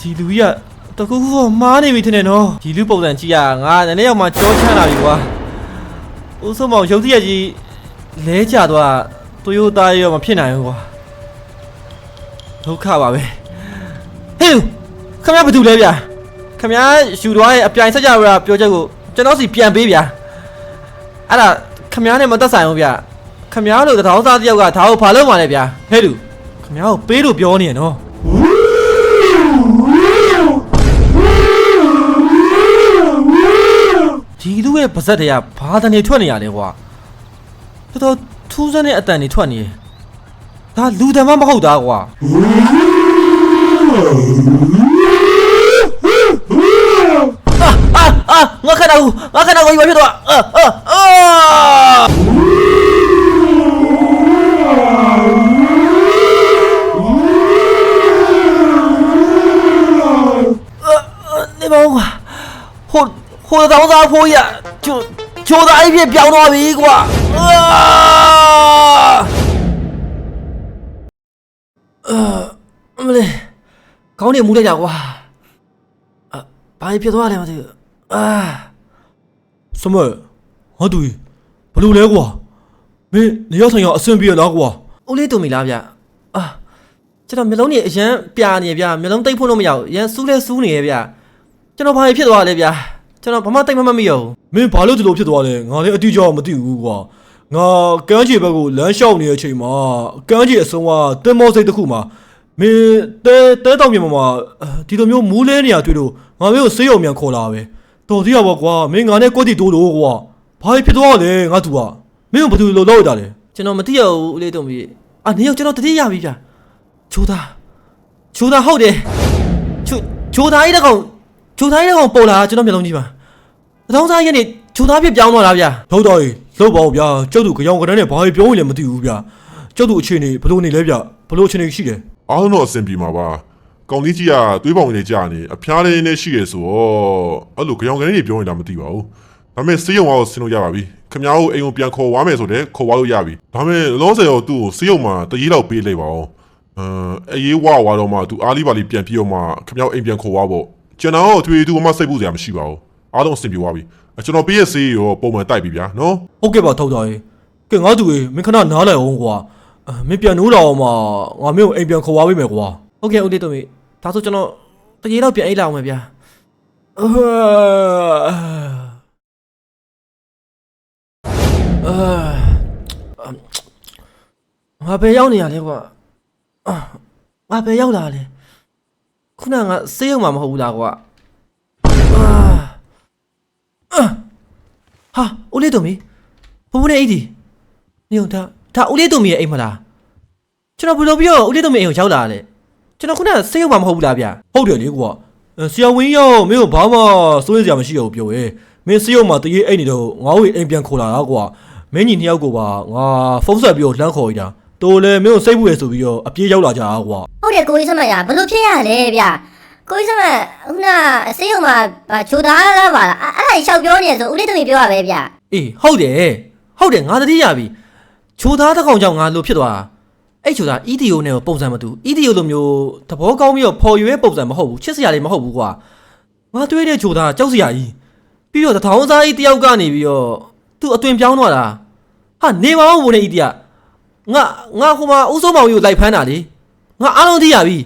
ဒီလူကြီးကတကူကူမှားနေပြီထင်တယ်နော်ဒီလူပုံစံကြည့်ရငါနည်းနည်းရောက်မှကြောချမ်းလာပြီကွာဦးဆုံးမောင်ရုပ်တရက်ကြီးလဲကျသွားတိုယိုတာရောမဖြစ်နိုင်ဘူးကွာဒုက္ခပါပဲဟေးခမရဘာတူလဲဗျာခမရယူသွားရဲ့အပြိုင်ဆက်ကြရပြောချက်ကိုကျွန်တော်စီပြန်ပေးဗျာအဲ့ဒါခမရနဲ့မသက်ဆိုင်ဘူးဗျာခမရလို့တထောင်းသားတယောက်ကဒါကိုဘာလုပ်မှလဲဗျာဟဲ့လူခမရကိုပေးလို့ပြောနေရနော် ဒီလူရဲ့ပါဇက်တွေကဘာတနေထွက်နေရလဲကွာတော်တော်ထူးဆန်းတဲ့အတန်တွေထွက်နေတယ်ဒါလူတံမမဟုတ်တာကွာအာအာအာငါခဏဦးငါခဏဦးဘာဖြစ်တော့အာအာအာနေပါဦးကွာဟို ဟိုတောင်သားဖိုးရချိုချိုသားအိပ်ပြပြောင်းသွားပြီကွာအာအာမလေးခေါင်းနေမူလိုက်ကြကွာအာဘာဖြစ်သွားလဲမသိဘူးအာစမဲဟာတူဘလို့လဲကွာမင်းနေရောက်ဆိုင်ရအဆင်ပြေလားကွာဦးလေးတူမီလားဗျအာကျွန်တော်မျိုးလုံးနေအရန်ပြာနေဗျမျိုးလုံးတိတ်ဖို့လို့မရဘူးအရန်စူးလဲစူးနေရဲ့ဗျကျွန်တော်ဘာဖြစ်သွားလဲဗျ ကျွန်တော်ဘာမှတိတ်မမမိရဘူးမင်းဘာလို့ဒီလိုဖြစ်သွားလဲငါလည်းအတိအကျမသိဘူးကွာငါကမ်းခြေဘက်ကိုလမ်းလျှောက်နေတဲ့အချိန်မှာကမ်းခြေအစုံကတင်မောစိတ်တစ်ခုမှာမင်းတဲတဲတောင်ပြင်ပေါ်မှာဒီလိုမျိုးမူးလဲနေရတွေ့လို့ငါမင်းကိုဆေးရုံမြန်ခေါ်လာပဲတော်သေးရပါကွာမင်းငါနဲ့ကိုတီတိုးလို့ကွာဘာဖြစ်သွားလဲငါသူကမင်းကဘာလို့လိုလောက်တာလဲကျွန်တော်မသိရဘူးဦးလေးတူမီအာနေရောက်ကျွန်တော်တတိယပြီဗျချိုးသားချိုးသားဟုတ်တယ်ချိုးချိုးသားကြီးတကောင် ချိုးသားကြီးတကောင်ပေါ်လာကျွန်တော်မျိုးလုံးကြီးပါအထောင်းစားရက်နေချိုးသားပြပြောင်းသွားတာဗျဟုတ်တော်ကြီးလောက်ပါဦးဗျာကျုပ်တို့ကြောင်ကတန်းနဲ့ဘာပြောရင်လည်းမသိဘူးဗျာကျုပ်တို့အခြေအနေဘလို့နေလဲဗျဘလို့အခြေအနေရှိတယ်အားလုံးတော့အဆင်ပြေမှာပါကောင်းလေးကြီးကသွေးပေါင်လေးကြာနေအဖျားလေးနဲ့ရှိရဆိုတော့အဲ့လိုကြောင်ကနေပြောနေတာမသိပါဘူးဒါပေမဲ့စေးရုံအောင်ဆင်းလို့ရပါပြီခင်ဗျားတို့အိမ်ကိုပြန်ခေါ်သွားမယ်ဆိုတော့ခေါ်သွားလို့ရပြီဒါပေမဲ့လောဆယ်တော့သူ့ကိုစေးရုံမှာတရေလောက်ပေးလိုက်ပါအောင်အဲအေးဝါဝါတော့မှသူအားလေးပါလေးပြန်ပြီးတော့မှခင်ဗျားတို့အိမ်ပြန်ခေါ်သွားဖို့ ကျွန်တော်တို့ထွေသူမှစိတ်ပူစရာမရှိပါဘူးအားလုံးအဆင်ပြေသွားပြီကျွန်တော်ပေးရစေးရောပုံမှန်တိုက်ပြီဗျာနော်ဟုတ်ကဲ့ပါထောက်တော်ကြီးကဲငါတူကြီးမင်းခဏနားလိုက်အောင်ကွာအဲမင်းပြန်နိုးလာအောင်မှာငါမင်းကိုအိမ်ပြန်ခေါ်သွားပေးမယ်ကွာဟုတ်ကဲ့ဦးလေးတူမီဒါဆိုကျွန်တော်တရေတော့ပြန်အိတ်လာအောင်မယ်ဗျာအာငါပဲရောက်နေရလဲကွာအာငါပဲရောက်လာလဲ ခုနကငါစေးရုံမှာမဟုတ်ဘူးလားကွာအာအာဟာဦးလေးတူမီဘဘနဲ့အိတ်ဒီနေုံဒါဒါဦးလေးတူမီရဲ့အိမ်မလားကျွန်တော်ဘယ်လိုပြောဦးလေးတူမီအိမ်ကိုရောက်လာလဲကျွန်တော်ခုနကစေးရုံမှာမဟုတ်ဘူးလားဗျာဟုတ်တယ်လေကွာအဲဆရာဝင်းရောက်မင်းကိုဘာမှစိုးရိမ်စရာမရှိတော့ဘူးပြောရဲမင်းစေးရုံမှာတရေအိတ်နေတော့ငါ့ကိုအိမ်ပြန်ခေါ်လာတာကွာမင်းညီနှစ်ယောက်ကိုပါငါဖုန်းဆက်ပြီးတော့လှမ်းခေါ်ရတာ တိုးလေမင်းကိုစိတ်ပူရဆိုပြီးတော့အပြေးရောက်လာကြတာကွာဟုတ်တယ်ကိုကြီးစမရဘလို့ဖြစ်ရလဲဗျကိုကြီးစမခုနအစေးရုံမှာဗာချိုသားလားပါလားအဲ့အဲ့ဒါရှောက်ပြောနေဆိုဦးလေးသမီးပြောရပဲဗျအေးဟုတ်တယ်ဟုတ်တယ်ငါသတိရပြီချိုသားတစ်ကောင်ကြောင့်ငါလိုဖြစ်သွားတာအဲ့ချိုသား EDO နဲ့ပုံစံမတူ EDO လိုမျိုးသဘောကောင်းပြီးတော့ဖော်ရွေးပုံစံမဟုတ်ဘူးချစ်စရာလေးမဟုတ်ဘူးကွာငါတွေးတဲ့ချိုသားကြောက်စရာကြီးပြီးတော့တထောင်စားကြီးတယောက်ကနေပြီးတော့သူ့အသွင်ပြောင်းသွားတာဟာနေပါဦးဘုန်းကြီးတရား ငါငါဟိုမှာဥစိုးမောင်ကြီးကိုလိုက်ဖမ်းတာလေငါအားလုံးသိရပြီ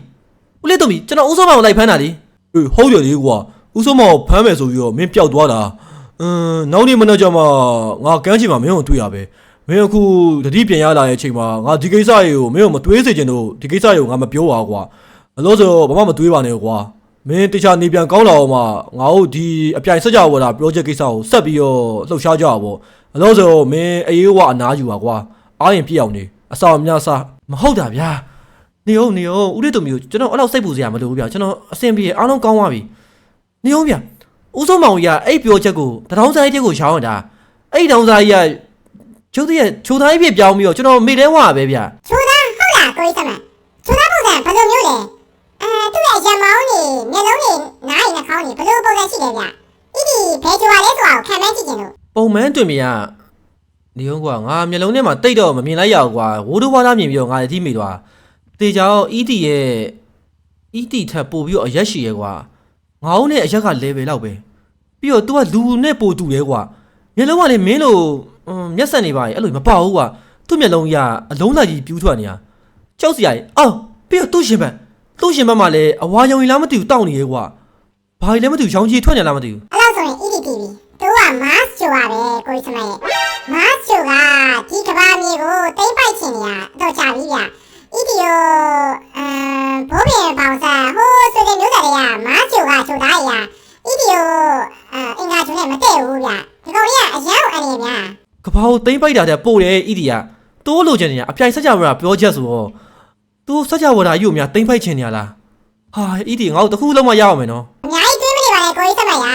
ဦးလေးတုံးပြီကျွန်တော်ဥစိုးမောင်ကိုလိုက်ဖမ်းတာလေအေးဟုတ်တယ်လေကွာဦးစိုးမောင်ဖမ်းမယ်ဆိုပြီးတော့မင်းပျောက်သွားတာအင်းနောက်နေ့မနေ့ကျမှငါကမ်းခြေမှာမင်းကိုတွေ့ရပဲမင်းအခုတတိပြန်ရလာတဲ့အချိန်မှာငါဒီကိစ္စရေကိုမင်းကိုမတွေးစေချင်တော့ဒီကိစ္စရေကိုငါမပြောပါကွာအလို့ဆိုဘာမှမတွေးပါနဲ့ကွာမင်းတခြားနေပြန်ကောင်းလာအောင်မှငါတို့ဒီအပြိုင်ဆက်ကြဝလာ project ကိစ္စကိုဆက်ပြီးတော့လှုပ်ရှားကြပါဗောအလို့ဆိုမင်းအေးဝအနားယူပါကွာအားရင်ပြည့်အောင်နေ အဆောင်အများစားမဟုတ်တာဗျာနေအောင်နေအောင်ဦးလေးတုံမျိုးကျွန်တော်အဲ့လောက်စိတ်ပူစရာမလိုဘူးဗျာကျွန်တော်အဆင်ပြေအားလုံးကောင်းသွားပြီနေအောင်ဗျာဦးစိုးမောင်ကြီးကအဲ့ပြောချက်ကိုတထောင်စားကြီးကိုရှောင်းရတာအဲ့တောင်စားကြီးကကျုပ်တည်းရဲ့ချိုသားကြီးပြပြောင်းပြီးတော့ကျွန်တော်မိတဲဝါပဲဗျာချိုးသားဟုတ်လားကိုကြီးစမချိုးသားပုံစံဘယ်လိုမျိုးလဲအဲသူ့ရဲ့ရံမောင်းနေမျက်လုံးတွေနားရည်နှာခေါင်းတွေဘယ်လိုပုံစံရှိလဲဗျဣဒီဘယ်ချိုးရလဲဆိုတာကိုခံမှန်းကြည့်ကြည့်လို့ပုံမှန်တွင်မြနေအော င်ကွာငါမျက်လုံးထဲမှာတိတ်တော့မမြင်လိုက်ရဘူးကွာဝိုးတို့ဝါးသားမြင်ပြီးတော့ငါလည်းထိမိသွားတေချာတော့ ED ရဲ့အီတီထက်ပို့ပြီးတော့အရက်ရှိရဲကွာငါ့ဦးနဲ့အရက်က level လောက်ပဲပြီးတော့ तू ကလူနဲ့ပို့တူတယ်ကွာမျက်လုံးကလည်းမင်းလိုအင်းမျက်စက်နေပါရဲ့အဲ့လိုမပေါဘူးကွာသူ့မျက်လုံးကြီးကအလုံးလိုက်ကြီးပြူးထွက်နေတာကြောက်စရာကြီးအော်ပြီးတော့သူ့ရှင်ဘက်သူ့ရှင်ဘက်မှာလည်းအဝါရောင်ကြီးလားမသိဘူးတောက်နေရဲကွာဘာကြီးလဲမသိဘူးရောင်ကြီးထွက်နေလားမသိဘူးအဲ့လောက်ဆိုရင် EDTV သူက mass ချိုပါပဲကိုကြီးစမရဲ့ mass ချိုကဒီကဘာမျိုးကိုတိမ့်ပိုက်ချင်နေရတော့ချပြီဗျ ED ရောအမ်ဘိုးဘင်ပေါင်စားဟိုးဆိုတဲ့မျိုးသားတွေက mass ချိုကချိုသားရ ED ရောအအင်္ဂါချိုနဲ့မတည့်ဘူးဗျဒီကောင်လေးကအရန်အနေဗျာကဘာကိုသိမ့်ပိုက်တာတဲ့ပို့တယ်ဣဒီကတိုးလိုချင်နေတာအပြိုင်ဆက်ကြဝဠာပြောချက်ဆိုတော့သူဆက်ကြဝဠာအယူအများသိမ့်ပိုက်ချင်နေရလားဟာဣဒီငါ့ကိုတစ်ခုလုံးမရအောင်မယ်နော်အများကြီးတွေးမနေပါနဲ့ကိုကြီးစမရ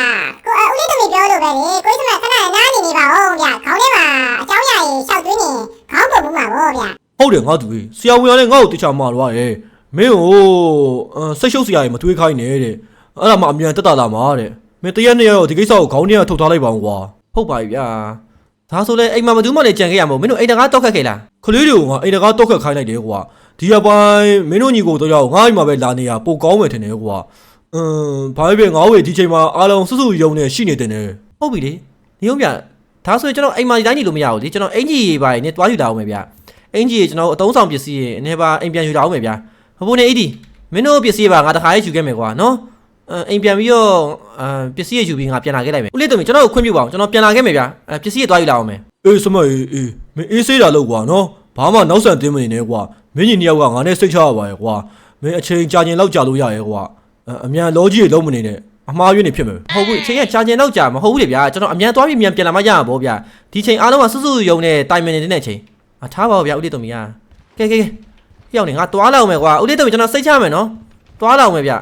ကိုအဦးလေးသမီးပြောလို့ပဲလေကိုကြီးစမခဏ နားနေနေပါဦးဗျခေါင်းထဲမှာအเจ้าရည်ရှောက်သွင်းနေခေါင်းပုတ်မှုမှာဗောဗျ ဟုတ်တယ်ငါတူကြီးဆရာဝန်ကလည်းငါ့ကိုတခြားမှာတော့ရဲမင်းကိုအဲစိတ်ရှုပ်စရာကြီးမတွေးခိုင်းနဲ့တဲ့အဲ့ဒါမှအမြန်တက်တာလာမှာတဲ့မင်းတရက်နှစ်ရက်တော့ဒီကိစ္စကိုခေါင်းထဲကထုတ်ထားလိုက်ပါဦးကွာ ဟုတ်ပါပြီဗျာဒါဆိုလဲအိမ်မှာမတူးမလည်းကြံခဲ့ရမို့မင်းတို့အိမ်တကားတောက်ခတ်ခဲ့လား ကလေးတွေကိုငါအိမ်တကားတောက်ခတ်ခိုင်းလိုက်တယ်ကွာဒီအပိုင်းမင်းတို့ညီကိုတော့ရောက်ငါ့အိမ်မှာပဲလာနေရပိုကောင်းမယ်ထင်တယ်ကွာအင်းဘာဖြစ်ငါ့ဝေဒီချိန်မှာအားလုံးစွစွယုံနေရှိနေတယ်နဲ့ ဟုတ်ပြီလေနေုံဗျာ ဒါဆိုရင်ကျွန်တော်အိမ်မှာဒီတိုင်းနေလို့မရဘူးလေကျွန်တော်အင်ကြီးပါနေတွားယူတာအောင်မယ်ဗျာအင်ကြီးကျွန်တော်အတုံးဆောင်ပစ္စည်းတွေအနေပါအိမ်ပြန်ယူတာအောင်မယ်ဗျာဟိုဘုန်းနေဣဒီမင်းတို့ပစ္စည်းပါငါတခါရေးယူခဲ့မယ်ကွာနော်အိမ်ပြန်ပြီးတော့ပစ္စည်းရယူပြီးငါပြန်လာခဲ့လိုက်မယ်ဦးလေးတို့ကျွန်တော်ကိုခွင့်ပြုပါအောင်ကျွန်တော်ပြန်လာခဲ့မယ်ဗျာပစ္စည်းရတွားယူလာအောင်မယ်အေးစမအေးအေးမင်းအေးဆေးတာလို့ကွာနော်ဘာမှနောက်ဆန်တင်းမနေနဲ့ကွာမင်းညီနှစ်ယောက်ကငါနဲ့စိတ်ချရပါရဲ့ကွာမင်းအချိန်ကြာကျင်လောက်ကြာလို့ရရဲ့ကွာအအမြန်လောကြီးတွေလုံးမနေနဲ့ အမှားယွင်းနေဖြစ်မယ်ဟုတ်ဘူးအချိန်ကကြာကျင်တော့ကြာမဟုတ်ဘူးလေဗျာကျွန်တော်အမြန်သွားပြီးမြန်ပြန်လာမှရမှာပေါ့ဗျာဒီချိန်အားလုံးကစွစွယုံနဲ့တိုင်မင်နေတဲ့ချိန်အထားပါဦးဗျာဦးလေးတို့မီးကကဲကဲကဲရောက်နေငါတွားလောက်မယ်ကွာဦးလေးတို့မီးကျွန်တော်စိတ်ချမယ်နော်တွားလောက်မယ်ဗျာ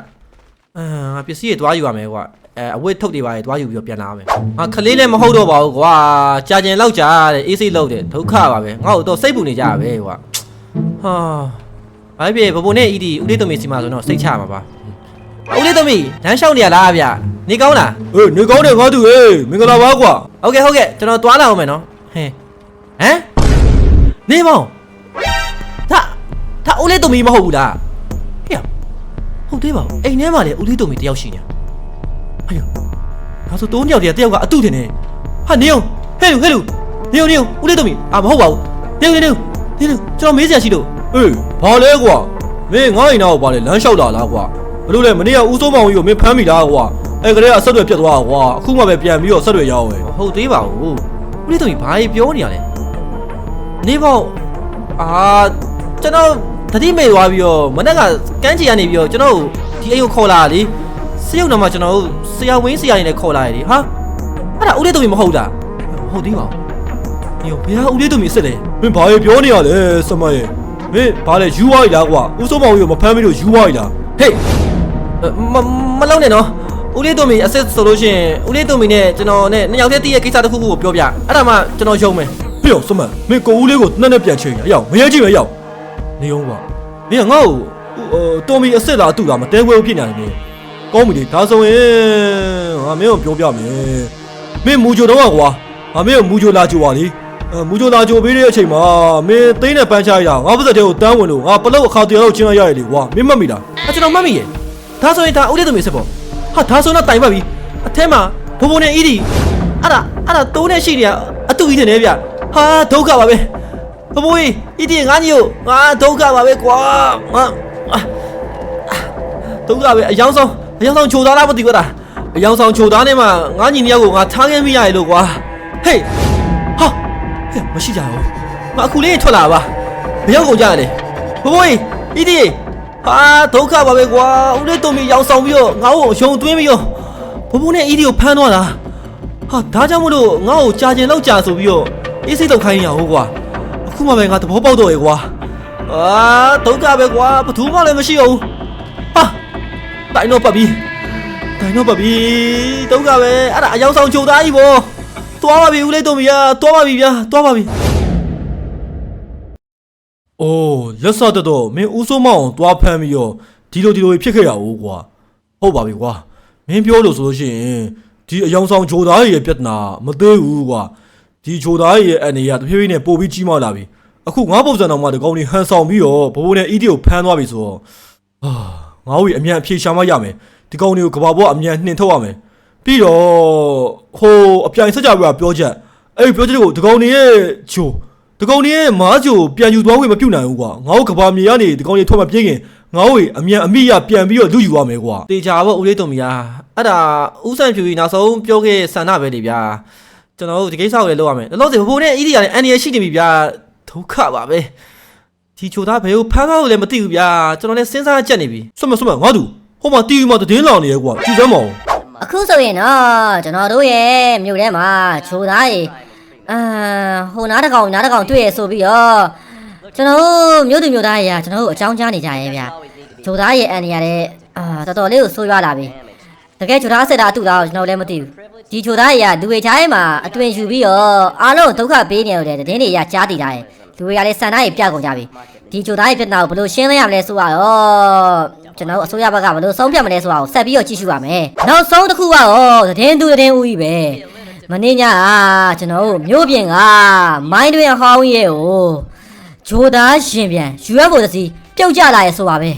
အာငါပစ္စည်းတွေတွားယူရမယ်ကွာအဲအဝတ်ထုတ်တွေပါတွေတွားယူပြီးတော့ပြန်လာမယ်ငါခလေးလည်းမဟုတ်တော့ပါဘူးကွာကြာကျင်လောက်ကြာတဲ့အေးစိတ်လောက်တဲ့ဒုက္ခပါပဲငါ့ကိုတော့စိတ်ပူနေကြရပဲကွာဟာဘာဖြစ်ဘဘိုနဲ့အီဒီဦးလေးတို့မီးစီမှာဆိုတော့စိတ်ချမှာပါ ဦးလေးတို့မီးလမ်းလျှောက်နေရလားဗျာနေကောင်းလားအေးနေကောင်းတယ်ငါတူအေးမင်္ဂလာပါကွာဟုတ်ကဲ့ဟုတ်ကဲ့ကျွန်တော်သွားလာအောင်မယ်နော်ဟင်းဟမ်နေမောင်ဒါဒါဦးလေးတုံမီမဟုတ်ဘူးလားဟေ့ဟုတ်သေးပါဘူးအိမ်ထဲမှာလည်းဦးလေးတုံမီတယောက်ရှိနေဟေ့ဒါဆိုတိုးညောင်တည်းတယောက်ကအတုထင်နေဟာနေအောင်ဟဲ့လူဟဲ့လူနေအောင်နေအောင်ဦးလေးတုံမီအာမဟုတ်ပါဘူးနေအောင်နေအောင်နေအောင်ကျွန်တော်မေးစရာရှိလို့အေးဘာလဲကွာမင်းငါ့အိမ်နောက်ကိုဘာလဲလမ်းလျှောက်တာလားကွာ ဘလို့လဲမနေ့ကဦးစိုးမောင်ကြီးကိုမင်းဖမ်းမိလားကွာအဲ့ကလေးကဆက်တွေပြတ်သွားတာကွာအခုမှပဲပြန်ပြီးတော့ဆက်တွေရောက်ဝယ်ဟုတ်သေးပါဘူးဦးလေးတုံမီဘာကြီးပြောနေရလဲနေမောင်အာကျွန်တော်တတိမေသွားပြီးတော့မနေ့ကကန်းချီကနေပြီးတော့ကျွန်တော်ဒီအိမ်ကိုခေါ်လာတာလေစရုပ်နာမှာကျွန်တော်တို့ဆရာဝင်းဆရာနေနဲ့ခေါ်လာရတယ်ဟာအဲ့ဒါဦးလေးတုံမီမဟုတ်တာဟုတ်သေးပါဘူးညဘယ်ဟာဦးလေးတုံမီအစ်စ်လဲမင်းဘာရေပြောနေရလဲစမရဲ့မင်းဘာလဲယူဝိုင်းလားကွာဦးစိုးမောင်ကြီးကိုမဖမ်းမိလို့ယူဝိုင်းလားဟေး မမလုံးနဲ့နော်ဦးလေးတုံမီအစ်စ်ဆိုလို့ရှိရင်ဦးလေးတုံမီနဲ့ကျွန်တော်နဲ့နှစ်ယောက်တည်းတည်းရဲ့ကိစ္စတစ်ခုခုကိုပြောပြအဲ့ဒါမှကျွန်တော်ယုံမယ်ပြောင်းစမမင်းကိုဦးလေးကိုနှက်နဲ့ပြန်ချိန်ရအောင်မရဲကြည့်မရအောင်နေအောင်ကွာမင်းကငါ့ကိုဟိုတော်မီအစ်စ်လားအတူလားမတဲခွဲဖြစ်နေတယ်မင်းကောင်းပြီလေဒါဆိုရင်ငါမင်းကိုပြောပြမယ်မင်းမူဂျိုတော့ကွာငါမင်းကိုမူဂျိုလာကြိုပါလေအဲမူဂျိုလာကြိုပေးတဲ့အချိန်မှာမင်းသိန်းနဲ့ပန်းချရတာငါပါစက်တဲ့ကိုတန်းဝင်လို့ငါပလောက်အခါတရလောက်ချင်းလိုက်ရရလေကွာမင်းမတ်မိလားအကျွန်တော်မှတ်မိရဲ့ ဒါဆိုရင်ဒါဦးလေးသမီးစစ်ပေါ့ဟာဒါဆိုတော့တိုင်ပါပြီအထဲမှာဘုံဘုံနဲ့အီဒီအဲ့ဒါအဲ့ဒါတိုးနဲ့ရှိနေရအတူကြီးတယ်ဗျဟာဒုက္ခပါပဲဘုံဘုံကြီးအီဒီငါညို့ငါဒုက္ခပါပဲကွာငါဒုက္ခပဲအယောင်ဆောင်အယောင်ဆောင်ချိုသားလားမသိဘူးလားအယောင်ဆောင်ချိုသားနဲ့မှငါညီနှစ်ယောက်ကိုငါထားခဲ့မိရတယ်လို့ကွာဟေးဟာဟဲ့မရှိကြဘူးငါအခုလေးထွက်လာပါဘယ်ရောက်ကုန်ကြရလဲဘုံဘုံကြီးအီဒီ ဟာဒုက္ခပါပဲကွာဦးလေးတုံမီရောင်ဆောင်ပြီးတော့ငါ့ကိုအယုံသွင်းပြီးတော့ဘဘုံနဲ့အီဒီကိုဖမ်းသွားတာဟာဒါကြောင့်မလို့ငါ့ကိုကြာကျင်လောက်ကြာဆိုပြီးတော့အေးစိတ်လောက်ခိုင်းရအောင်ကွာအခုမှပဲငါသဘောပေါက်တော့ရေကွာအာဒုက္ခပဲကွာဘသူမှလည်းမရှိတော့ဘူးဟာတိုင်တော့ပတ်ပြီတိုင်တော့ပတ်ပြီဒုက္ခပဲအဲ့ဒါအယောင်ဆောင်ချိုသားကြီးပေါ့သွားပါပြီဦးလေးတုံမီကသွားပါပြီဗျာသွားပါပြီ။ အိုးလက်စတတော့မင်းဦးစိုးမောင်ကိုတွားဖမ်းပြီးတော့ဒီလိုဒီလိုဖြစ်ခဲ့ရအောင်ကွာ။ဟုတ်ပါပြီကွာ။မင်းပြောလို့ဆိုလို့ရှိရင်ဒီအယောင်ဆောင်ဂျိုသားရဲ့ပြဿနာမသေးဘူးကွာ။ဒီဂျိုသားရဲ့အနေရတဖြည်းဖြည်းနဲ့ပို့ပြီးကြီးမားလာပြီ။အခုငါပုံစံတော်မှဒီကောင်းကြီးဟန်ဆောင်ပြီးတော့ဘဘိုးနဲ့အီဒီကိုဖမ်းသွားပြီဆိုတော့အာငါတို့အမြန်အဖြေရှာမှရမယ်ဒီကောင်တွေကိုကဘာပေါ်အမြန်နှင်ထုတ်ရမယ်ပြီးတော့ဟိုအပြိုင်ဆက်ကြပြပြောချက်အဲ့ဒီပြောချက်ကိုဒီကောင်တွေရဲ့ဂျို ဒီကောင်တွေရဲ့မားဂျိုပြန်ယူသွားခွင့်မပြုနိုင်ဘူးကွာငါတို့ကဘာမြေကနေဒီကောင်တွေထွက်မပြေးခင်ငါတို့အမြန်အမိရပြန်ပြီးတော့လူယူရမယ်ကွာတေချာဖို့ဦးလေးတုံမီယာအဲ့ဒါဥဆန်ဖြူကြီးနောက်ဆုံးပြောခဲ့တဲ့ဆန္ဒပဲလေဗျာကျွန်တော်တို့ဒီကိစ္စကိုလည်းလုပ်ရမယ်လောလောဆယ်ဘိုးနဲ့အီဒီကလည်းအန်ဒီရရှိနေပြီဗျာဒုက္ခပါပဲဒီချိုသားဘယ်ကိုဖမ်းသွားလို့လည်းမသိဘူးဗျာကျွန်တော်လည်းစဉ်းစားကြက်နေပြီဆွတ်မဆွတ်မငါတို့ဟိုမှာတီဗီမှာသတင်းလောင်နေရဲကွာကြည့်စမ်းမအောင်အခုဆိုရင်တော့ကျွန်တော်တို့ရဲ့မြို့ထဲမှာချိုသားရေ အာဟိုနားတစ်ကောင်နားတစ်ကောင်တွေ့ရဆိုပြီးတော့ကျွန်တော်တို့မြို့သူမြို့သားတွေကကျွန်တော်တို့အကြောင်းကြားနေကြရဲ့ဗျချိုသားရေအန်နေရတဲ့အာတော်တော်လေးကိုဆိုးရွားလာပြီတကယ်ချိုသားဆက်တာအတူတော့ကျွန်တော်လည်းမသိဘူးဒီချိုသားရေကလူဝေချားရဲ့မှာအတွင်ယူပြီးတော့အားလုံးဒုက္ခပေးနေရတယ်တဲ့တင်းတွေရကြားတည်တာရဲ့လူတွေကလည်းစန္ဒရေပြကုန်ကြပြီဒီချိုသားရေပြဿနာကိုဘယ်လိုရှင်းလဲရမလဲဆိုတော့ကျွန်တော်တို့အစိုးရဘက်ကဘယ်လိုဆုံးဖြတ်မလဲဆိုတာကိုဆက်ပြီးတော့ကြည့်ရှုပါမယ်နောက်ဆုံးတစ်ခုကတော့သတင်းသူသတင်းဦးကြီးပဲ မင်းညကကျွန်တော်တို့မြို့ပြင်ကမိုင်းတွင်အဟောင်းရဲ့ကိုဂျိုသားရှင်ပြန် UFO တစ်စီးပြုတ်ကျလာရဲဆိုပါပဲ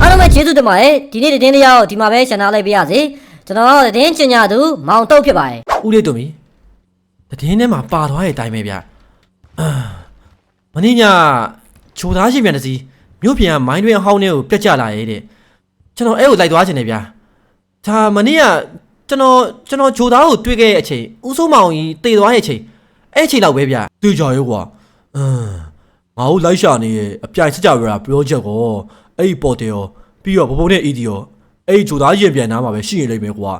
အားလုံးပဲကျေးဇူးတင်ပါတယ်ဒီနေ့သတင်းလေးရောက်ဒီမှာပဲရှင်းထားလိုက်ပါရစေကျွန်တော်သတင်းချင်ကြသူမောင်တုတ်ဖြစ်ပါတယ်ဦးလေးတုံမီသတင်းထဲမှာပါသွားတဲ့အတိုင်းပဲဗျာအာမင်းညချိုသားရှိပြန်တစီမြို့ပြင်ကမိုင်းတွင်အဟောင်းထဲကိုပြက်ကျလာရဲ့တဲ့ကျွန်တော်အဲ့ကိုလိုက်သွားချင်တယ်ဗျာဒါမနေ့က ကျွန်တော်ကျွန်တော်ဂျိုသားကိုတွေ့ခဲ့တဲ့အချိန်ဦးစိုးမောင်ကြီးတေသွားတဲ့အချိန်အဲ့အချိန်လောက်ပဲဗျာသိကြရဲကွာအင်းငါတို့လိုက်ရှာနေရဲ့အပြိုင်ဆက်ကြပြပြောချက်ကောအဲ့ဒီပေါ်တယ်ရောပြီးတော့ဘဘုံနဲ့အီဒီရောအဲ့ဒီဂျိုသားရင်ပြန်နားမှာပဲရှိနေလိမ့်မယ်ကွာ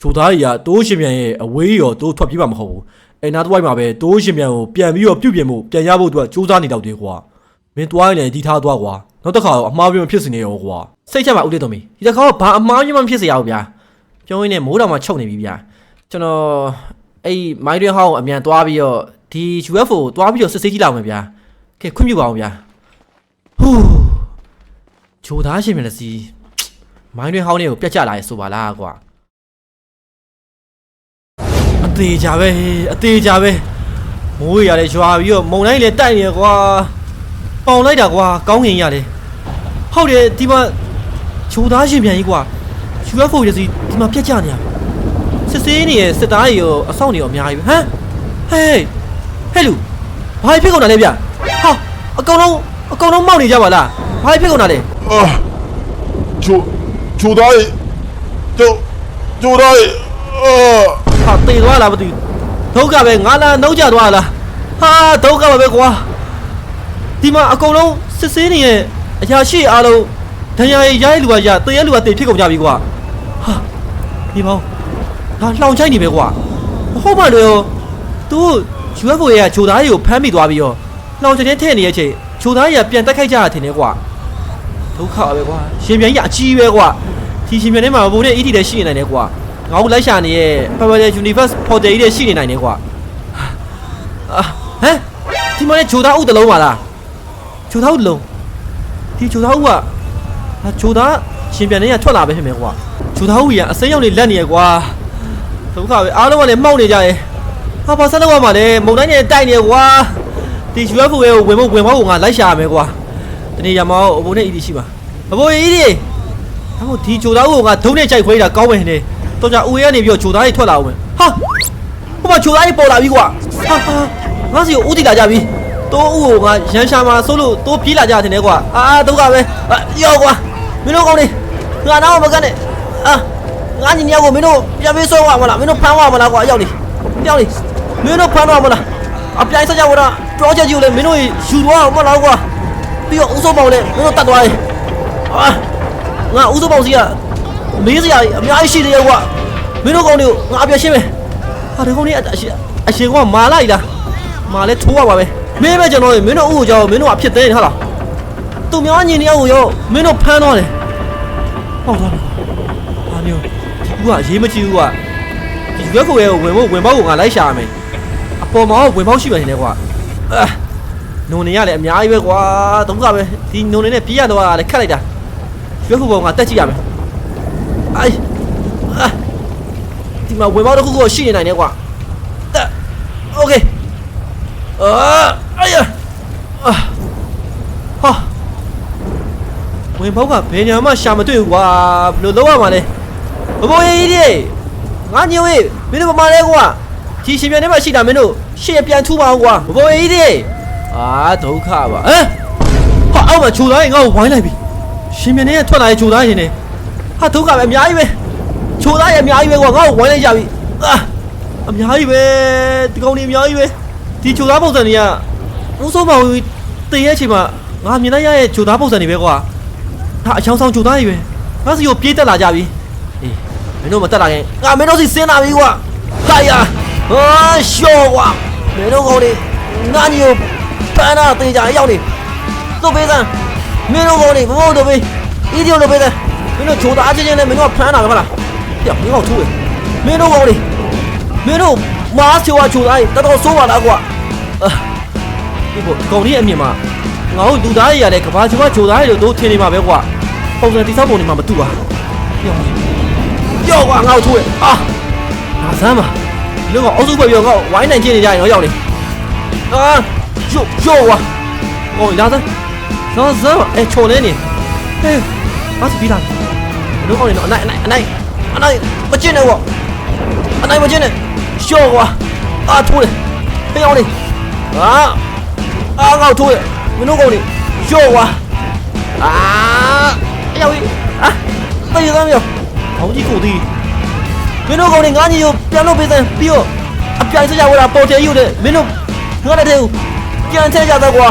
ဂျိုသားကြီးကတိုးရှင်ပြန်ရဲ့အဝေးရောတိုးထွက်ပြေးမှာမဟုတ်ဘူးအဲ့နားတစ်ဝိုက်မှာပဲတိုးရှင်ပြန်ကိုပြန်ပြီးတော့ပြုတ်ပြင်မှုပြန်ရဖို့အတွက်စူးစမ်းနေတော့တယ်ကွာမင်းတွားရင်လည်းဒီထားသွားကွာနောက်တစ်ခါတော့အမှားပြမဖြစ်စနေရောကွာစိတ်ချက်ပါဦးလေးတုံမီဒီတစ်ခါတော့ဘာအမားကြီးမှမဖြစ်စေရဘူးဗျာ ပြောရင်းနဲ့မိုးတောင်မှချုပ်နေပြီဗျာကျွန်တော်အဲ့မိုင်းတွင်ဟောင်းကိုအမြန်သွားပြီးတော့ဒီ UFO ကိုသွားပြီးတော့စစ်ဆေးကြည့်လောက်မယ်ဗျာကဲခွင့်ပြုပါအောင်ဗျာဟူးဂျိုသားရှင်မြင်လက်စီမိုင်းတွင်ဟောင်းလေးကိုပြတ်ကျလာရဲဆိုပါလားကွာအသေးကြပဲအသေးကြပဲမိုးရရတယ်ရွာပြီးတော့မုံတိုင်းလည်းတိုက်နေရကွာပေါင်လိုက်တာကွာကောင်းငင်ရတယ်ဟုတ်တယ်ဒီမှာချိုသားရှင်ပြန်ကြီးကွာ UFO ရစီဒီမှာပြက်ကြနေရစစ်စေးနေရစစ်သားတွေရောအဆောင်တွေရောအများကြီးပဲဟမ်ဟေးဟဲ့လူဘာဖြစ်ကုန်တာလဲဗျဟာအကောင်လုံးအကောင်လုံးမောက်နေကြပါလားဘာဖြစ်ကုန်တာလဲအာချိုချိုသားရေချိုချိုသားရေအာဟာတေသွားလားမသိဘူးဒုက္ခပဲငါလာနှုတ်ကြသွားလားဟာဒုက္ခပါပဲကွာဒီမှာအကောင်လုံးစစ်စေးနေရအရာရှိအားလုံးဒဏ်ရာရရိုက်လူကရတေးရလူကတေးဖြစ်ကုန်ကြပြီကွာဟာ ဒီမောင်ဟာလှောင်ချိုက်နေပဲကွာဟုတ်ပါလို့သူ UFO ရဲ့ဂျိုသားကြီးကိုဖမ်းမိသွားပြီးတော့လောင်ချင်တဲ့ထဲ့နေတဲ့အချိန်ဂျိုသားကြီးကပြန်တက်ခိုက်ကြတာထင်တယ်ကွာဒုက္ခပဲကွာရှင်ပြန်ကြီးကအကြီးပဲကွာဒီရှင်ပြန်ထဲမှာဘိုးနဲ့ ED လည်းရှိနေနိုင်တယ်ကွာငါ့ကိုလိုက်ရှာနေရဲ့ Parallel Universe Portal ကြီးလည်းရှိနေနိုင်တယ်ကွာအာဟမ်ဒီမှာလည်းဂျိုသားဥတလုံးပါလားဂျိုသားဥတလုံးဒီဂျိုသားဥကဟာဂျိုသားရှင်ပြန်ထဲကထွက်လာပဲဖြစ်မယ်ကွာ ဂျိုသားဥကြီးကအစိမ်းရောက်နေလက်နေရကွာဒုက္ခပဲအားလုံးကလည်းမှောက်နေကြရဲ့ဟာဘာဆက်လောက်ရမှာလဲမုံတိုင်းနဲ့တိုက်နေကွာဒီ UFO ရဲ့ဝင်ဖို့ဝင်ဖို့ကိုငါလိုက်ရှာရမယ်ကွာတနေ့ရမောအဘိုးနဲ့ ED ရှိပါအဘိုး ED ဟိုဒီဂျိုသားကိုငါဒုံနဲ့ကြိုက်ခွဲတာကောင်းမယ်နေတော့ကြဦးရဲကနေပြီးတော့ဂျိုသားကြီးထွက်လာအောင်မယ်ဟာဟိုမှာဂျိုသားကြီးပေါ်လာပြီကွာဟာဟာငါစီကိုဦးတည်လာကြပြီတိုးဦးကိုငါရန်ရှာမှာဆိုလို့တိုးပြေးလာကြတယ်နေကွာအာဒုက္ခပဲရောကွာမင်းတို့ကောင်းနေငါတော့မကန်နဲ့ အာငါညီမကိုမင်းတို့ပြန်ပေးဆွဲသွားမလားမင်းတို့ဖမ်းသွားမလားကွာရောက်နေပြောင်းလေမင်းတို့ဖမ်းတော့မလားအပြိုင်ဆက်ကြဝတာ project ကြီးကိုလည်းမင်းတို့ယူသွားအောင်မလားကွာပြီးတော့ဥစိုးပေါင်လည်းမင်းတို့တတ်သွားတယ်အာငါဥစိုးပေါင်စီကမေးစရာအများကြီးရှိတယ်ကွာမင်းတို့ကောင်တွေကိုငါအပြည့်ရှင်းမယ်ဟာဒီကောင်တွေအရှင်အရှင်ကမာလိုက်လားမာလဲထိုးရပါပဲမင်းပဲကျွန်တော်မင်းတို့ဥကိုကြောက်မင်းတို့အဖြစ်သေးတယ်ဟုတ်လားသူများညီနေအောင်ရောမင်းတို့ဖမ်းတော့တယ်ဟုတ်သွားပြီဟာ မျိုးဒီကူကအရေးမကြီးဘူးကွာ ဒီရွက်ကိုရဲ့ဝင်ဖို့ဝင်ပေါက်ကိုငါလိုက်ရှာရမယ်အပေါ်မှာဝင်ပေါက်ရှိမှနေတယ်ကွာအာနုံနေရလေအများကြီးပဲကွာဒုက္ခပဲဒီနုံနေနဲ့ပြေးရတော့လည်းခက်လိုက်တာရွက်ကိုပေါ်ငါတက်ကြည့်ရမယ်အိုင်အာဒီမှာဝင်ပေါက်တစ်ခုခုရှိနေနိုင်တယ်ကွာတက်โอเคအာအိုင်ယာအာဟာ ဝင်ဘောက်ကဘယ်ညာမှရှာမတွေ့ဘူးကွာဘယ်လိုလုပ်ရမှာလဲ ဘဘိုးရေးကြီးငါညိုရေးမင်းတို့ဘာမှလဲကွာဒီရှင်ပြန်ထဲမှာရှိတာမင်းတို့ရှေ့ပြန်ထူပါအောင်ကွာဘဘိုးရေးကြီးအာဒုက္ခပါဟမ်ဟာအောက်မှာခြူသားရင်ငါ့ကိုဝိုင်းလိုက်ပြီရှင်ပြန်ထဲကထွက်လာရင်ခြူသားရင်နေဟာဒုက္ခပဲအများကြီးပဲခြူသားရင်အများကြီးပဲကွာငါ့ကိုဝိုင်းလိုက်ကြပြီအာအများကြီးပဲဒီကောင်တွေအများကြီးပဲဒီခြူသားပုံစံတွေကဥဆုံးပါဘူးတည်ရဲ့အချိန်မှာငါမြင်လိုက်ရရဲ့ခြူသားပုံစံတွေပဲကွာဟာအချောင်းဆောင်ကြိုသားကြီးပဲငါစီကိုပြေးတက်လာကြပြီ အေးမင်းတို့မတက်လာခင်ငါမင်းတို့စီဆင်းလာပြီကွာဟာယာဟာရှော့ကွာမင်းတို့ကောင်တွေငါညိုပန်းနာသေးကြရောက်နေသူ့ပေးစမ်းမင်းတို့ကောင်တွေဘဘို့တို့ပေးအီဒီယိုတို့ပေးစမ်းမင်းတို့ဂျိုသားချင်းချင်းနဲ့မင်းတို့ကဖမ်းတာပဲဟုတ်လားပြောမင်းတို့ထိုးတယ်မင်းတို့ကောင်တွေမင်းတို့မားချွာဂျိုသားကြီးတော်တော်ဆိုးပါလားကွာအာဒီဘောကောင်ကြီးအမြင်မှာငါတို့လူသားတွေရတယ်ကဘာချမဂျိုသားတွေလို့တို့ထင်နေမှာပဲကွာပုံစံတိစောက်ပုံတွေမှာမတူပါပြော ပြောကွာငါတို့ထိုးရအာငါစမ်းပါဒီလိုကအုပ်စုပဲပြောငါဝိုင်းနိုင်ချင်းနေကြရင်တော့ရောက်နေအာယိုယိုကွာဟိုလာစမ်းစမ်းစမ်းအဲချုံနေနေဟေးဘာစီပြီးလာဘယ်လိုအောင်နေတော့အနိုင်အနိုင်အနိုင်အနိုင်မကျင်းနဲ့ကွာအနိုင်မကျင်းနဲ့ရှော့ကွာအာထိုးတယ်ဖေးအောင်နေအာအာငါထိုးတယ်မင်းတို့ကောင်တွေရော့ွာအာအယောက်ကြီးအာတေးသမ်း မြောက်ဘောင်းကြီးကိုသေးမင်းတို့ကောင်တွေငါညီကိုပြန်လို့ပေးစမ်းပြီးတော့အပြိုင်စကြဝဠာပေါ်တယ်ယူတယ်မင်းတို့ငါလည်းတဲ့ပြန်ထည့်ကြတော့ကွာ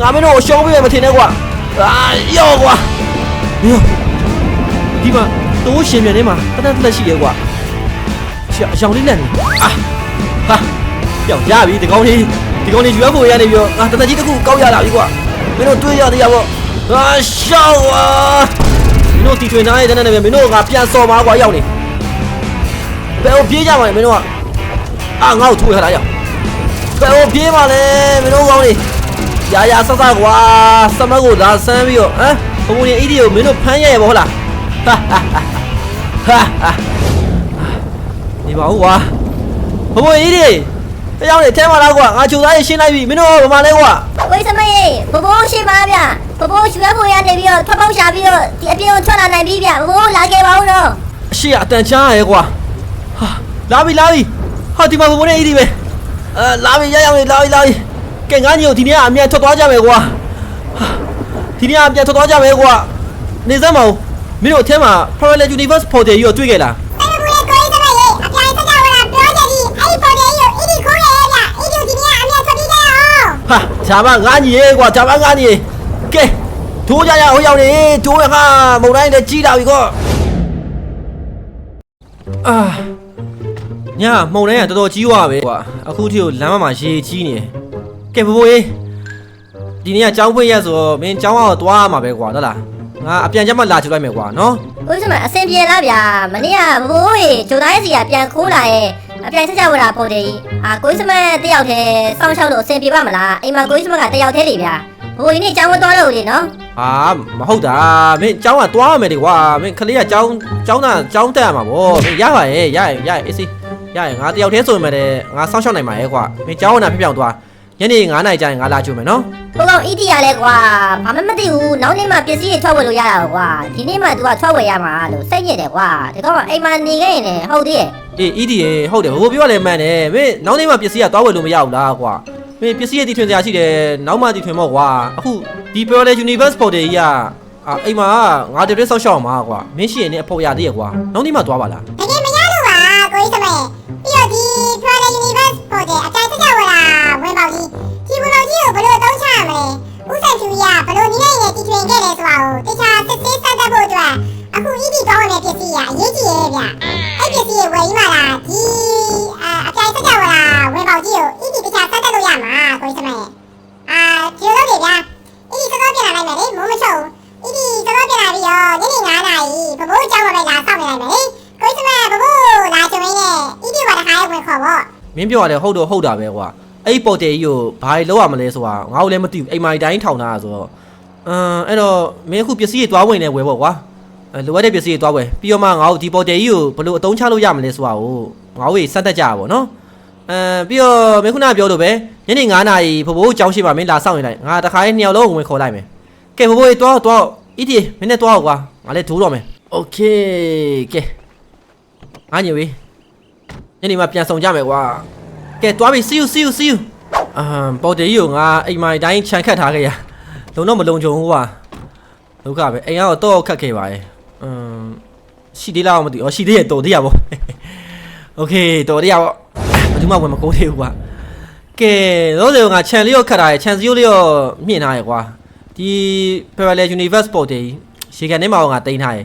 ငါမင်းတို့ကိုရှောင်းပေးမယ်မထင်နဲ့ကွာအာရော့ကွာမင်းဒီမှာတိုးရှင်မြန်ထဲမှာတနက်တက်ရှိရဲကွာရှောင်းရှောင်းလေးနဲ့နေအာဟာပြောက်ရပြီဒီကောင်လေးဒီကောင်လေး UFO ရနေပြီးတော့ငါတနက်ကြီးတစ်ခုကောက်ရလာပြီကွာမင်းတို့တွေးရသေးရပေါ့အာရှောင်းကွာမ င်းတို့တီထွင်ထားတဲ့တနက်နဲ့ပဲမင်းတို့ကငါပြန်စော်မှာကွာရောက်နေဘယ်ကိုပြေးကြမှာလဲမင်းတို့ကအာငါ့ကိုထိုးရတာရောက်ဘယ်ကိုပြေးမှာလဲမင်းတို့ကောင်းနေရာရာဆဆကွာစမတ်ကိုလာဆန်းပြီးတော့ဟမ်ဘုံဘုံရဲ့အီဒီကိုမင်းတို့ဖမ်းရရပေါ့ဟုတ်လားဟာဟာဟာဟာဒီပါဦးကွာဘုံဘုံအီဒီ တယောက်နေထဲမှာလားကွာငါချိုသားရေးရှင်းလိုက်ပြီမင်းတို့ဘာမှလဲကွာကိုကြီးစမရေဘဘိုးရှိပါဗျဘဘိုးရွှေဖို့ရနေပြီးတော့ထွက်ပေါက်ရှာပြီးတော့ဒီအပြင်ကိုထွက်လာနိုင်ပြီဗျဘဘိုးလာခဲ့ပါဦးတော့အရှိအတန်ချားရဲကွာဟာလာပြီလာပြီဟာဒီမှာဘုံဘုံနဲ့အီဒီပဲအဲလာပြီရရပြီလာပြီလာပြီကဲငါညိုဒီနေ့ကအမြန်ထွက်သွားကြမယ်ကွာဟာဒီနေ့ကအမြန်ထွက်သွားကြမယ်ကွာနေစမ်းမအောင်မင်းတို့အထဲမှာ Parallel Universe Portal ကြီးကိုတွေ့ခဲ့လား အဲ့ဒါကိုကိုကြီးစမရေအပြိုင်စကြဝဠာပြောချက်ကြီးအဲ့ဒီပေါ်တယ်ကြီးကိုအီဒီခိုးရဲဗျအီဒီဒီနေ့အမြတ်ထွက်ပြီးကြရအောင် ဟာဂျာမငါညီရေကွာဂျာမငါညီကဲထိုးကြရဟိုရောက်နေထိုးရခါမုံတိုင်းလည်းကြီးလာပြီကွာအာညမုံတိုင်းကတော်တော်ကြီးသွားပဲကွာအခုထိကိုလမ်းမမှာရေကြီးနေတယ်ကဲဘဘိုးရေးဒီနေ့ကကြောင်းဖွင့်ရဆိုတော့မင်းကြောင်းအောင်သွားမှာပဲကွာဟုတ်လားငါအပြန်ချက်မှလာချလိုက်မယ်ကွာနော်ကိုကြီးစမအဆင်ပြေလားဗျမနေ့ကဘဘိုးရေဂျိုသားရဲ့စီကပြန်ခိုးလာရဲ့ အပြိုင်စကြဝဠာပေါ်တယ်ကြီးအာကိုကြီးစမတယောက်တည်းစောင့်ရှောက်လို့အဆင်ပြေပါမလားအိမ်မှာကိုကြီးစမကတယောက်တည်းလေဗျဘဘိုးကြီးနေ့ကျောင်းမသွားတော့ဘူးလေနော်အာမဟုတ်တာမင်းကြောင်းကသွားရမယ်လေကွာမင်းကလေးကကြောင်းကြောင်းသားကြောင်းတက်ရမှာဗောမင်းရပါရဲ့ရရင်ရရင်အေးစီရရင်ငါတယောက်တည်းဆိုရင်လည်းငါစောင့်ရှောက်နိုင်ပါရဲ့ကွာမင်းကြောင်းကနာပြပြောင်းသွား ညနေ9နာရီကျရင်ငါလာကြည့်မယ်နော်ဘုကောင်အီတီရလဲကွာဘာမှမသိဘူးနောက်နေ့မှပစ္စည်းတွေထွက်ဝယ်လို့ရတာကွာဒီနေ့မှ तू ကထွက်ဝယ်ရမှာလို့စိတ်ညစ်တယ်ကွာဒီကောင်ကအိမ်မှာနေခဲ့ရင်လည်းဟုတ်သေးရဲ့အေး ED ရေဟုတ်တယ်ဘိုးပြောလဲမှန်တယ်မင်းနောက်နေ့မှပစ္စည်းကသွားဝယ်လို့မရဘူးလားကွာမင်းပစ္စည်းရဲ့တီထွင်စရာရှိတယ်နောက်မှတီထွင်မော့ကွာအခုဒီ Parallel Universe Portal ကြီးကအာအိမ်မှာငါတပြည့်ဆောက်ရှောက်အောင်ပါကွာမင်းရှိရင်လည်းအဖို့ရသေးရဲ့ကွာနောက်နေ့မှသွားပါလားတကယ်မရလို့ပါကိုကြီးစမဲပြီးတော့ဒီ Parallel Universe ပေါ်တဲ့အတို ဦးဆိုင်သူကြီးကဘလို့နည်းနဲ့တီထွင်ခဲ့တယ်ဆိုတာကိုတခြားစစ်စစ်ဆက်သက်ဖို့အတွက်အခု ED ကောင်းတဲ့ပစ္စည်းကအရေးကြီးရဲ့ဗျအဲ့ပစ္စည်းကိုဝယ်ယူမှလာဒီအအပြိုင်စကြဝဠာဝင်ပေါကြီးကို ED တခြားဆက်သက်လို့ရမှာကိုကြီးသမားရဲ့အာဒီလိုလုပ်ကြဗျာ ED စောစောပြန်လာနိုင်မယ်လေမိုးမချုပ်ဘူး ED စောစောပြန်လာပြီးတော့ညနေ9နာရီဘဘိုးကြောက်မှာပဲလာစောင့်နေနိုင်မယ်လေကိုကြီးသမားဘဘိုးလာကြမင်းနဲ့ ED ကတခါရဲ့ဝင်ခေါ်ပေါ့မင်းပြောရတယ်ဟုတ်တော့ဟုတ်တာပဲကွာ အဲ့ဒီပေါ်တယ်ကြီးကိုဘာတွေလောက်ရမလဲဆိုတာငါ့ကိုလည်းမသိဘူးအိမ်မိုင်တိုင်းထောင်ထားတာဆိုတော့အမ်အဲ့တော့မင်းအခုပစ္စည်းတွေသွားဝင်နေဝယ်ပေါ့ကွာအဲလိုအပ်တဲ့ပစ္စည်းတွေသွားဝယ်ပြီးတော့မှငါ့ကိုဒီပေါ်တယ်ကြီးကိုဘယ်လိုအသုံးချလို့ရမလဲဆိုတာကိုငါ့ကိုစက်တက်ကြပါဗောနော်အမ်ပြီးတော့မင်းခုနကပြောလို့ပဲညနေ9နာရီဘဘိုးကြောင်းရှိပါမင်းလာစောင့်နေလိုက်ငါတခါလေးနှစ်ယောက်လုံးဝင်ခေါ်လိုက်မယ်ကဲဘဘိုးကြီးသွားတော့ အီဒီမင်းနဲ့သွားအောင်ကွာငါလည်းဒိုးတော့မယ်โอเคကဲငါညိုပြီညနေမှပြန်ဆောင်ကြမယ်ကွာ ကဲသွားပြီ see you see you see you အမ်ပေါ်တယ်ကြီးကိုငါအိမ်မိုင်တိုင်းခြံခတ်ထားခဲ့ရလုံတော့မလုံခြုံဘူးကွာဒုက္ခပဲအိမ်ကတော့တော့ခတ်ခဲ့ပါရဲ့အမ်ရှိသေးလားမသိဘူးအော်ရှိသေးရဲ့တော်သေးရပေါ့โอเคတော်သေးရပေါ့ဘယ်သူမှဝင်မကိုးသေးဘူးကွာ ကဲတော့တယ်ငါခြံလေးရောခတ်ထားရခြံစည်းရိုးလေးရောမြင့်ထားရကွာဒီ parallel universe ပေါ်တယ်ရေကန်ထဲမှာငါတင်ထားရ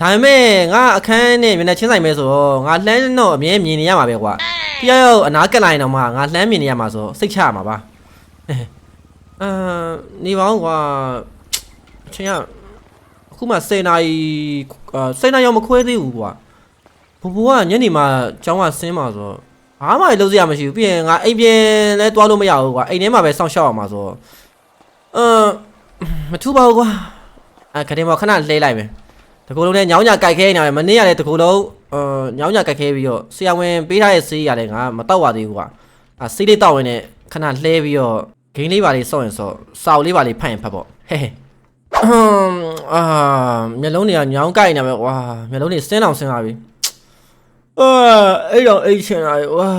ဒါပေမဲ့ငါအခန်းနဲ့မျက်နှာချင်းဆိုင်မဲဆိုတော့ငါလှမ်းတော့အမြဲမြင်နေရမှာပဲကွာ တရားရောက်အနာကက်လိုက်တော့မှငါလှမ်းမြင်နေရမှာဆိုစိတ်ချရမှာပါအာနေပါဦးကွာအချင်းကအခုမှ10နာရီအာ10နာရီရောက်မခွဲသေးဘူးကွာဘူဘူကညနေမှကျောင်းကဆင်းမှာဆိုတော့ဘာမှလည်းလုပ်စရာမရှိဘူးပြီးရင်ငါအိမ်ပြင်လဲတွားလို့မရဘူးကွာအိမ်ထဲမှာပဲစောင့်ရှောက်အောင်ပါဆိုတော့အမ်မထူပါဘူးကွာအဲခတင်မောခဏလဲလိုက်မယ်တကူလုံးနဲ့ညောင်းညာကြိုက်ခဲနေတယ်မနေ့ကလည်းတကူလုံး အာညောင်းညာကြိုက်ခဲပြီးတော့ဆရာဝန်ပေးထားတဲ့ဆေးရတယ်ငါမတော့ပါသေးဘူးကွာအဲဆေးလေးတောက်ရင်လည်းခဏလှဲပြီးတော့ဂိမ်းလေးပါလေးစောင့်ရင်စောစာအုပ်လေးပါလေးဖတ်ရင်ဖတ်ပေါ့ဟဲဟဲအမ်အာမျက်လုံးတွေကညောင်းကြိုက်နေမယ်ကွာမျက်လုံးတွေစင်းအောင်စင်းလာပြီအာအဲ့တော့အိတ်ချင်လာဝါ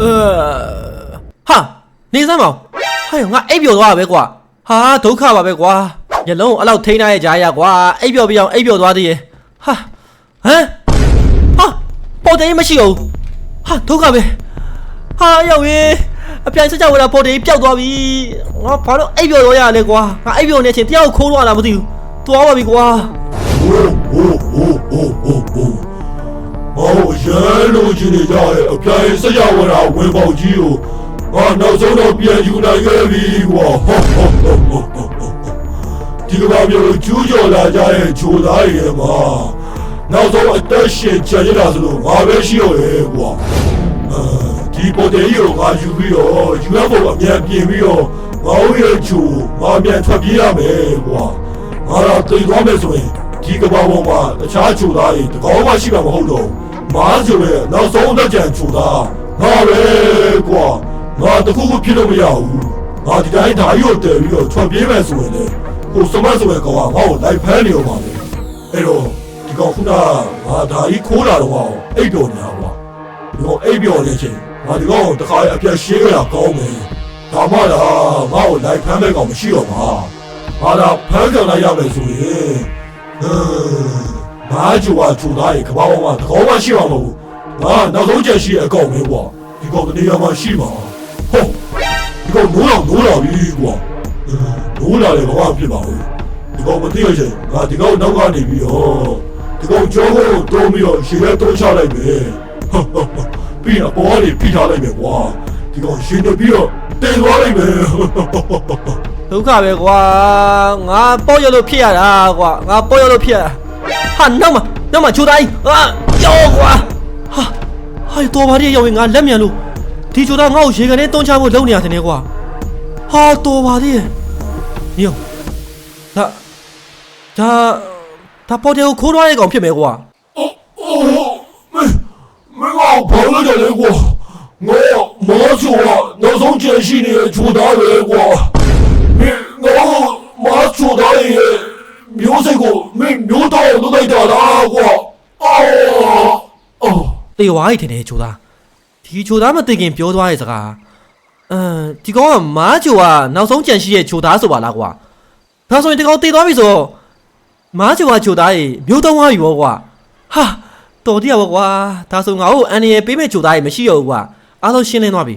အာဟာနေစမ်းမအောင်ဟဲ့ငါအိပ်ပျော်သွားတာပဲကွာဟာဒုက္ခပါပဲကွာ ညလုံးအဲ့လောက်ထိန်းထားရဲ့ကြားရကွာအိပ်ပျော်ပြောင်အိပ်ပျော်သွားသေးရဲ့ဟာဟမ်ဟာပေါ်တယ်မရှိအောင်ဟာဒုက္ခပဲဟာရောက်ရင်အပြန်ဆက်ကြဝလာပေါ်တယ်ပျောက်သွားပြီငါဘာလို့အိပ်ပျော်တော့ရလဲကွာငါအိပ်ပျော်နေချင်းတရားကိုခိုးတော့လာမသိဘူးသွားပါပြီကွာဟိုးဟိုးဟိုးဟိုးဟိုးဟိုးမောရန်လို့ချင်နေကြတဲ့အပြန်ဆက်ကြဝလာဝင်ပေါက်ကြီးကိုငါနောက်ဆုံးတော့ပြန်ယူနိုင်ခဲ့ပြီကွာဟောဟောဟောဟော ဒီကဘာမျိုးကျူးကျော်လာကြရဲ့ဂျိုသားရဲ့မှာနောက်ဆုံးအသက်ရှင်ချင်ရတာဆိုလို့ငါပဲရှိရောရဲ့ကွာအဲဒီပေါ်တယ်ကြီးကိုငါယူပြီးတော့ UFO အမြန်ပြင်ပြီးတော့ငါ့ရဲ့ဂျိုငါပြန်ထွက်ပြေးရမယ်ကွာငါတော့တိတ်သွားမယ်ဆိုရင်ဒီကဘာပေါ်မှာတခြားခြူသားတွေတကောင်းမှရှိမှာမဟုတ်တော့မားဆိုရဲ့နောက်ဆုံးအသက်ကြံခြူသားငါပဲကွာငါတခုခုဖြစ်လို့မရဘူးငါဒီတိုင်းဓာရီကိုတည်ပြီးတော့ထွက်ပြေးမယ်ဆိုရင်လေ ဟိုစမတ်ဆိုရဲ့ကောင်ကငါ့ကိုလိုက်ဖမ်းနေအောင်ပါလေအဲ့တော့ဒီကောင်ခုနကငါဓာရီခိုးလာတော့အိတ်တော်ညာကွာဒီကောင်အိတ်ပြောနေချင်းငါဒီကောင်ကိုတခါအပြတ်ရှင်းကြတာကောင်းတယ်ဒါမှလားငါ့ကိုလိုက်ဖမ်းမဲ့ကောင်မရှိတော့ပါဟာလာဖမ်းကြလိုက်ရမယ်ဆိုရင်အင်းမာဂျူဝါထူသားရေကဘာပေါ်မှာတကောမှရှိမှာမဟုတ်ဘူးငါနောက်ဆုံးချက်ရှိတဲ့အကောင်ပဲကွာဒီကောင်တနေရာမှာရှိမှာဟုတ်ဒီကောင်နိုးတော့နိုးလာပြီကွာ အင်းနိုးလာတယ်ဘာမှဖြစ်ပါဘူးဒီကောင်မသိရချင်ငါဒီကောင်နောက်ကနေပြီးတော့ဒီကောင်ကြောကိုတုံးပြီးတော့ရှေ့ရဲတုံးချလိုက်မယ်ဟုတ်ဟုတ်ဟုတ်ပြီးတော့ပေါ်ကနေဖိထားလိုက်မယ်ကွာဒီကောင်ရှင်းနေပြီးတော့တင်သွားလိုက်မယ်ဟုတ်ဟုတ်ဟုတ်ဟုတ်ဒုက္ခပဲကွာငါပေါ့ရလို့ဖြစ်ရတာကွာငါပေါ့ရလို့ဖြစ်ရတာဟာနောက်မှာနောက်မှာချိုးတိုင်းအာကြောကွာဟာဟာတော်ပါရဲ့ရောက်ရင်ငါလက်မြန်လို့ဒီချိုးသားငါ့ကိုရေကနေတုံးချဖို့လုပ်နေရတယ်နေကွာဟာတော်ပါရဲ့ ညောဒါဒါဒါပေါ်တယ်ကိုခိုးသွားတဲ့ကောင်ဖြစ်မယ်ကွာမင်းကဘာလို့လဲကွာငါမောချူကနောက်ဆုံးချက်ရှိနေတဲ့ချူသားပဲကွာမင်းငါမောချူသားရဲ့မျိုးစိတ်ကိုမင်းမျိုးတော့လုပ်လိုက်တာလားကွာအော်အော်တေဝါးရီထင်တယ်ချိုးသားဒီချိုးသားမသိခင်ပြောသွားတဲ့စကား အမ်ဒီကောင်ကမားချိုကနောက်ဆုံးကြံရှိရဲ့ချိုးသားဆိုပါလားကွာဒါဆိုရင်ဒီကောင်တေသွားပြီဆိုတော့မားချိုကချိုးသားရေမျိုးသုံးသွားပြီပေါ့ကွာဟာတော်တရားပေါ့ကွာဒါဆိုငါ့ကိုအန်ရယ်ပေးမဲ့ချိုးသားရေမရှိတော့ဘူးကွာအားလုံးရှင်းလင်းသွားပြီ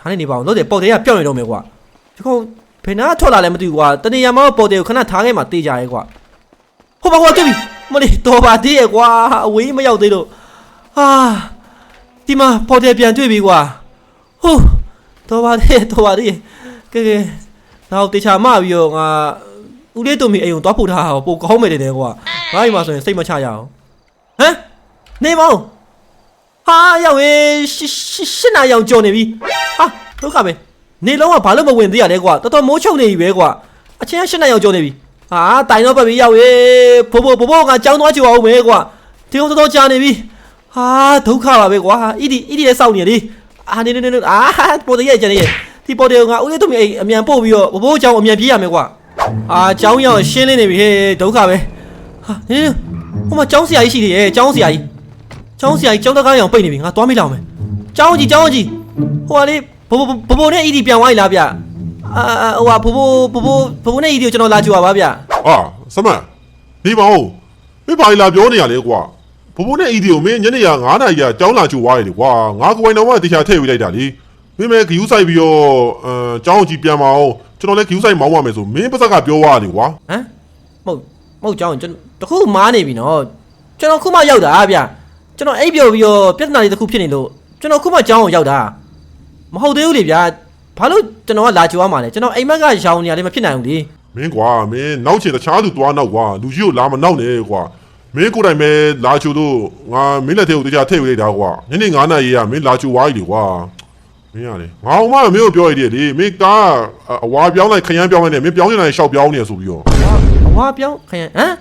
ဒါနဲ့နေပါအောင်လို့တဲ့ပေါ်တယ်ကပြောင်းနေတော့မယ်ကွာဒီကောင်ဘယ်နာထွက်လာလဲမသိဘူးကွာတနေရာမှာပေါ်တယ်ကိုခဏထားခဲ့မှတေးကြရဲကွာဟုတ်ပါကွာတွေ့ပြီမလေးတော်ပါသေးရဲ့ကွာအဝေးမရောက်သေးလို့ဟာဒီမှာပေါ်တယ်ပြန်တွေ့ပြီကွာဟုတ် တော့ပါသေးတော့ပါသေးကဲကဲတော့တေချာမပြီးတော့ငါဦးလေးတုံမီအိမ်ကိုသွားပို့ထားအောင်ပိုကောင်းမယ်တဲ့ကွာငါ့အိမ်မှာဆိုရင်စိတ်မချရအောင်ဟမ်နေမောင်ဟာရောက်ရင်ရှရှရှင်းနာရောင်ကြော်နေပြီဟာဒုက္ခပဲနေလုံးကဘာလို့မဝင်သေးရလဲကွာတော်တော်မိုးချုံနေပြီပဲကွာအချင်းရှင်းနာရောင်ကြော်နေပြီဟာတိုင်တော့ပတ်ပြီးရောက်ရေဖိုးဖိုးဖိုးဖိုးကကြောင်းသွားကြည့်အောင်မယ်ကွာဒီကောင်တော်တော်ကြာနေပြီဟာဒုက္ခပါပဲကွာဣဒီဣဒီလည်းစောင့်နေရလေ အာနေနေနေအာပေါ်တရဲ့ကျန်နေရဒီဒီပေါ်တယ်ကငါဦးလေးသူမြေအမြန်ပို့ပြီးတော့ဘဘိုးအကြောင်းအမြန်ပြေးရမယ်ကွာအာအကြောင်းရောက်ရှင်းလင်းနေပြီဟဲ့ဒုက္ခပဲဟာနင်းဟိုမှာကျောင်းဆရာကြီးရှိတယ်ရဲ့ကျောင်းဆရာကြီးကျောင်းဆရာကြီးကျောင်းတကားရောင်ပိတ်နေပြီငါသွားမိလောက်မယ်ကျောင်းကြီးကျောင်းကြီးဟိုကလေဘဘဘဘိုးနဲ့အီဒီပြန်သွားပြီလားဗျအာဟိုကဘဘဘဘဘဘိုးနဲ့အီဒီကိုကျွန်တော်လာကြွာပါဗျအာစမန်နေပါဦးမင်းဘာလာပြောနေရလဲကွာ ဘဘိုးနဲ့အီဒီကိုမင်းညနေရ9နာရီကကြောင်းလာကြွားရတယ်ကွာငါကိုယ်ပိုင်တော်ကတရားထည့်ပေးလိုက်တာလीမင်းမဲဂယူးဆိုင်ပြီးတော့အဲကြောင်းကြီးပြန်မအောင်ကျွန်တော်လည်းဂယူးဆိုင်မောင်းပါမယ်ဆိုမင်းပါစကပြောသွားတယ်ကွာဟမ်မဟုတ်မဟုတ်ကျောင်းကျွန်တော်တခုမားနေပြီနော်ကျွန်တော်ခုမှရောက်တာဗျကျွန်တော်အိပ်ပျော်ပြီးတော့ပြဿနာတွေတစ်ခုဖြစ်နေလို့ကျွန်တော်ခုမှကျောင်းကိုရောက်တာမဟုတ်သေးဘူးလေဗျာဘာလို့ကျွန်တော်ကလာကြွားမှာလဲကျွန်တော်အိမ်မက်ကရောင်နေရတယ်မဖြစ်နိုင်ဘူးလေမင်းကွာမင်းနောက်ချင်တခြားသူသွားနောက်ကွာလူကြီးကိုလာမနောက်နဲ့ကွာ မင်းကိုယ်တိုင်ပဲလာချိုလို့ငါမင်းလက်ထဲကိုတရားထည့်ပေးလိုက်တာကွာညနေ9နာရီကမင်းလာချိုဝါးကြီးလေကွာမင်းရတယ်ငါအောင်မမင်းကိုပြောရသေးတယ်လေမင်းကားအဝါပြောင်းလိုက်ခရမ်းပြောင်းလိုက်နဲ့မင်းပြောင်းနေတာရှောက်ပြောင်းနေဆိုပြီးတော့အဝါပြောင်းခရင်ဟမ်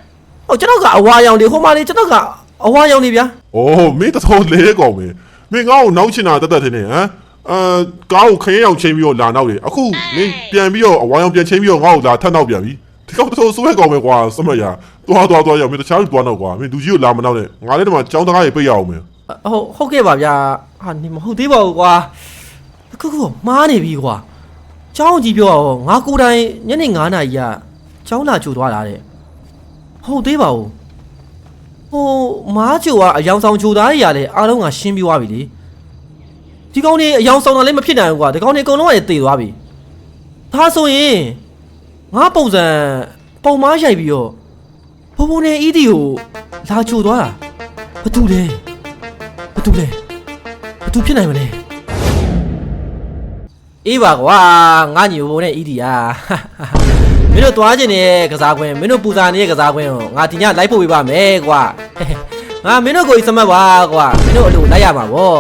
ဟိုကျွန်တော်ကအဝါရောင်တွေဟိုမှာလေကျွန်တော်ကအဝါရောင်တွေဗျာ။အိုးမင်းတတော်လဲကောင်ပဲ။မင်းငါ့ကိုနောက်ချင်တာတက်တက်ထင်းနေဟမ်။အာကားကိုခရင်အောင်ချင်းပြီးတော့လာနောက်တယ်။အခုမင်းပြန်ပြီးတော့အဝါရောင်ပြန်ချင်းပြီးတော့ငါ့ကိုလာထပ်နောက်ပြန်ပြီ။ ဒီကောင်တတော်ဆိုးရကောင်ပဲကွာစမရ။သွားသွားသွားရမင်းတခြားလူသွားနောက်ကွာ။မင်းလူကြီးကိုလာမနောက်နဲ့။ငါလည်းဒီမှာကြောင်းတကားရေပိတ်ရအောင်မယ်ဟုတ်ဟုတ်ကဲ့ပါဗျာဟာနေမဟုတ်သေးပါဘူးကွာတခုခုမားနေပြီကွာကျောင်းကြီးပြောတော့ငါကိုယ်တိုင်ညနေ9နာရီကကျောင်းလာကြိုသွားတာတဲ့ဟုတ်သေးပါဘူးဟိုမားကြိုကအယောင်ဆောင်ကြိုသားတွေရလဲအားလုံးကရှင်းပြီးသွားပြီလေဒီကောင်နေအယောင်ဆောင်တာလည်းမဖြစ်နိုင်ဘူးကွာဒီကောင်နေအကုန်လုံးကတည်သွားပြီဒါဆိုရင် ငါပုံစံပုံမားရိုက်ပြီးတော့ဘုံဘုံနဲ့အီဒီကိုလာကြိုသွားတာဘာတူလဲဘာတူလဲဘာတူဖြစ်နိုင်မလဲအေးပါကွာငါညီဘုံနဲ့အီဒီယာမင်းတို့သွားကျင်နေတဲ့ကစားကွင်းမင်းတို့ပူဇာနေတဲ့ကစားကွင်းကိုငါဒီညလိုက်ဖို့ပြပါမယ်ကွာငါမင်းတို့ကိုစမတ်ပါကွာမင်းတို့အလိုလိုက်ရမှာဗော